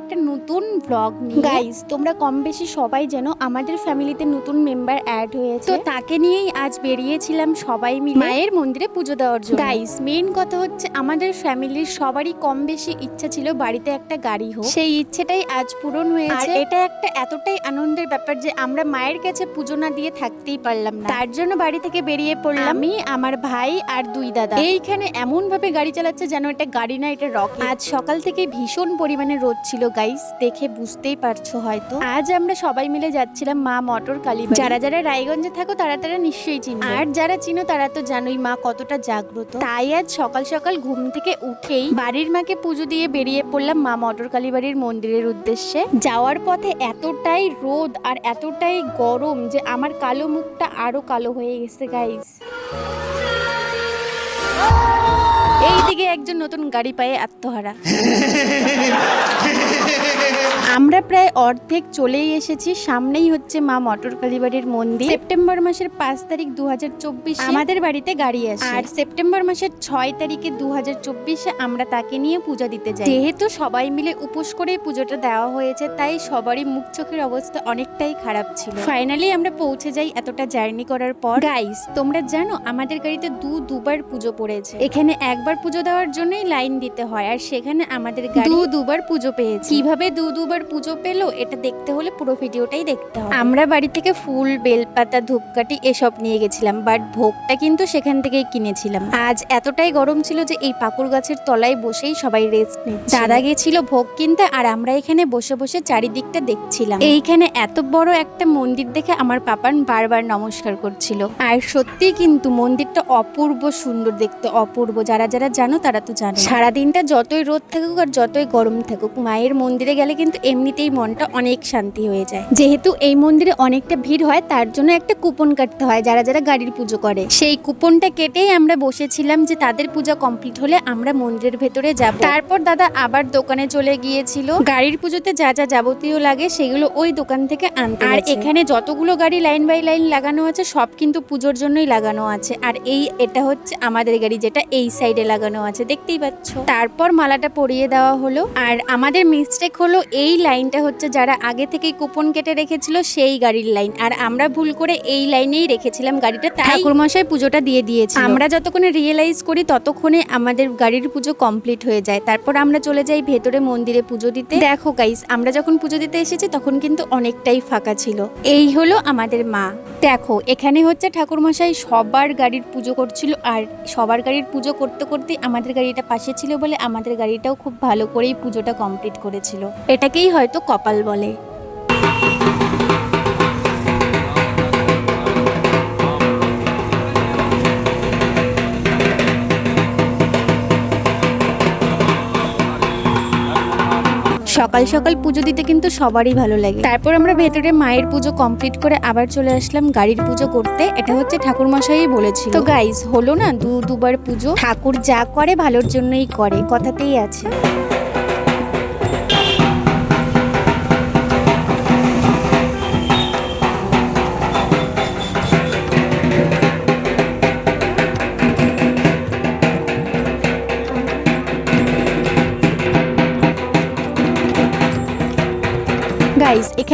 একটা নতুন ব্লগ নিয়ে। গাইস তোমরা কম বেশি সবাই যেন আমাদের ফ্যামিলিতে নতুন মেম্বার অ্যাড হয়েছে। তো তাকে নিয়েই আজ বেরিয়েছিলাম সবাই মিলে মায়ের মন্দিরে পুজো দেওয়ার জন্য। গাইস মেন কথা হচ্ছে আমাদের ফ্যামিলির সবারই কম বেশি ইচ্ছা ছিল বাড়িতে একটা গাড়ি হোক। সেই ইচ্ছেটাই আজ পূরণ হয়েছে। আর এটা একটা এতটাই আনন্দের ব্যাপার যে আমরা মায়ের কাছে পুজো না দিয়ে থাকতেই পারলাম না। তার জন্য বাড়ি থেকে বেরিয়ে পড়লাম। আমি আমার ভাই আর দুই দাদা। এইখানে এমন ভাবে গাড়ি চালাচ্ছে যেন এটা গাড়ি না এটা রক আজ সকাল থেকে ভীষণ পরিমাণে রোদ ছিল গাইস দেখে বুঝতেই পারছ হয়তো। আজ আমরা সবাই মিলে যাচ্ছিলাম মা মটর কালী যারা যারা রায়গঞ্জে থাকো, তারা তারা নিশ্চয়ই চিনো আর যারা চিনো, তারা তো জানোই মা কতটা জাগ্রত। তাই আজ সকাল সকাল ঘুম থেকে উঠেই বাড়ির মাকে পুজো দিয়ে বেরিয়ে পড়লাম মা মটর কালী বাড়ির মন্দিরের উদ্দেশ্যে। যাওয়ার পথে এতটাই রোদ আর এতটাই গরম যে আমার কালো মুখটা আরও কালো হয়ে গেছে গাইস এইদিকে একজন নতুন গাড়ি পায়ে আত্মহারা। অর্ধেক চলেই এসেছি। সামনেই হচ্ছে মা মটর কালীবাড়ির মন্দির। সেপ্টেম্বর মাসের পাঁচ তারিখ দু আমাদের বাড়িতে গাড়ি আসে। আর সেপ্টেম্বর মাসের ছয় তারিখে দু আমরা তাকে নিয়ে পূজা দিতে যাই। যেহেতু সবাই মিলে উপোস করে পুজোটা দেওয়া হয়েছে তাই সবারই মুখ চোখের অবস্থা অনেকটাই খারাপ ছিল। ফাইনালি আমরা পৌঁছে যাই এতটা জার্নি করার পর। গাইস তোমরা জানো আমাদের গাড়িতে দু দুবার পুজো পড়েছে। এখানে একবার পুজো দেওয়ার জন্যই লাইন দিতে হয় আর সেখানে আমাদের গাড়ি দু দুবার পুজো পেয়েছে। কীভাবে দু দুবার পুজো পেল এটা দেখতে হলে পুরো ভিডিওটাই দেখতে হবে। আমরা বাড়ি থেকে ফুল বেলপাতা ধূপকাঠি এসব নিয়ে গেছিলাম বাট ভোগটা কিন্তু সেখান থেকেই কিনেছিলাম। আজ এতটাই গরম ছিল যে এই পাকুর গাছের তলায় বসেই সবাই রেস্ট নিচ্ছে। দাদা গেছিল ভোগ কিনতে আর আমরা এখানে বসে বসে চারিদিকটা দেখছিলাম। এইখানে এত বড় একটা মন্দির দেখে আমার পাপান বারবার নমস্কার করছিল। আর সত্যি কিন্তু মন্দিরটা অপূর্ব সুন্দর দেখতে অপূর্ব। যারা যারা জানো তারা তো জানো। সারাদিনটা যতই রোদ থাকুক আর যতই গরম থাকুক মায়ের মন্দিরে গেলে কিন্তু এমনিতেই মনটা অনেক শান্তি হয়ে যায়। যেহেতু এই মন্দিরে অনেকটা ভিড় হয় তার জন্য একটা কুপন কাটতে হয় যারা যারা গাড়ির পুজো করে। সেই কুপনটা কেটেই আমরা বসেছিলাম যে তাদের পূজা কমপ্লিট হলে আমরা মন্দিরের ভেতরে যাব। তারপর দাদা আবার দোকানে চলে গিয়েছিল। গাড়ির পুজোতে যা যা যাবতীয় লাগে সেগুলো ওই দোকান থেকে আনতে আর এখানে যতগুলো গাড়ি লাইন বাই লাইন লাগানো আছে সব কিন্তু পুজোর জন্যই লাগানো আছে। আর এই এটা হচ্ছে আমাদের গাড়ি যেটা এই সাইডে লাগানো আছে দেখতেই পাচ্ছ। তারপর মালাটা পরিয়ে দেওয়া হলো। আর আমাদের মিস্টেক হলো এই লাইনটা হচ্ছে যারা আগে থেকেই কুপন কেটে রেখেছিল সেই গাড়ির লাইন। আর আমরা ভুল করে এই লাইনেই রেখেছিলাম গাড়িটা ঠাকুরমশাই পুজোটা দিয়ে দিয়েছি আমরা যতক্ষণে রিয়েলাইজ করি ততক্ষণে আমাদের গাড়ির পুজো কমপ্লিট হয়ে যায়। তারপর আমরা চলে যাই ভেতরে মন্দিরে পুজো দিতে। দেখো গাইস আমরা যখন পুজো দিতে এসেছি তখন কিন্তু অনেকটাই ফাঁকা ছিল। এই হলো আমাদের মা। দেখো এখানে হচ্ছে ঠাকুরমশাই সবার গাড়ির পুজো করছিল আর সবার গাড়ির পুজো করতে করতে আমাদের গাড়িটা পাশে ছিল বলে আমাদের গাড়িটাও খুব ভালো করেই পুজোটা কমপ্লিট করেছিল। এটাকেই হয়তো কপাল বলে। সকাল সকাল পুজো দিতে কিন্তু সবারই ভালো লাগে। তারপর আমরা ভেতরে মায়ের পুজো কমপ্লিট করে আবার চলে আসলাম গাড়ির পুজো করতে। এটা হচ্ছে ঠাকুর মশাই বলেছিল। তো গাইজ হলো না দু দুবার পুজো। ঠাকুর যা করে ভালোর জন্যই করে, কথাতেই আছে।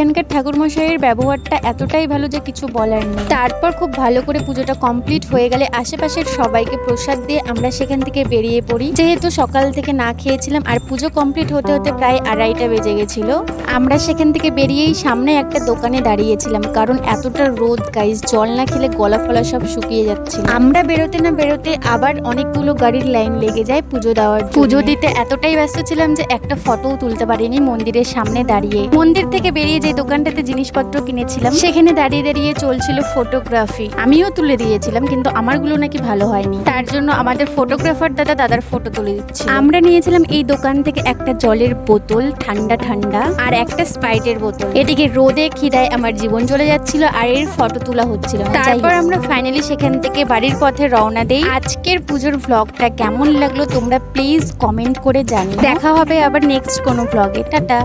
এখানকার ঠাকুর মশাইয়ের ব্যবহারটা এতটাই ভালো যে কিছু বলার নেই। তারপর খুব ভালো করে পুজোটা কমপ্লিট হয়ে গেলে আশেপাশের সবাইকে প্রসাদ দিয়ে আমরা সেখান থেকে বেরিয়ে পড়ি। যেহেতু সকাল থেকে না খেয়েছিলাম, আর পুজো কমপ্লিট হতে হতে প্রায় আড়াইটা বেজে গেছিল, আমরা সেখান থেকে বেরিয়েই সামনে একটা দোকানে দাঁড়িয়েছিলাম, কারণ এতটা রোদ গাইস জল না খেলে গলা ফলা সব শুকিয়ে যাচ্ছে আমরা বেরোতে না বেরোতে আবার অনেকগুলো গাড়ির লাইন লেগে যায় পুজো দেওয়ার পুজো দিতে এতটাই ব্যস্ত ছিলাম যে একটা ফটোও তুলতে পারিনি মন্দিরের সামনে দাঁড়িয়ে। মন্দির থেকে বেরিয়ে যে দোকানটাতে জিনিসপত্র কিনেছিলাম। সেখানে দাঁড়িয়ে দাঁড়িয়ে চলছিল ফটোগ্রাফি আমিও তুলে দিয়েছিলাম কিন্তু আমারগুলো নাকি ভালো হয়নি। তার জন্য আমাদের ফটোগ্রাফার দাদা দাদার ফটো তুলে দিচ্ছে। আমরা নিয়েছিলাম এই দোকান থেকে একটা জলের বোতল ঠান্ডা ঠান্ডা আর একটা স্প্রাইটের বোতল। এদিকে রোদে খিদায় আমার জীবন চলে যাচ্ছিল আর এর ফটো তোলা হচ্ছিল তারপর আমরা ফাইনালি সেখান থেকে বাড়ির পথে রওনা দেই। আজকের পুজোর ভ্লগটা কেমন লাগল তোমরা প্লিজ কমেন্ট করে জানি দেখা হবে আবার নেক্সট কোনো ভ্লগে টাটা।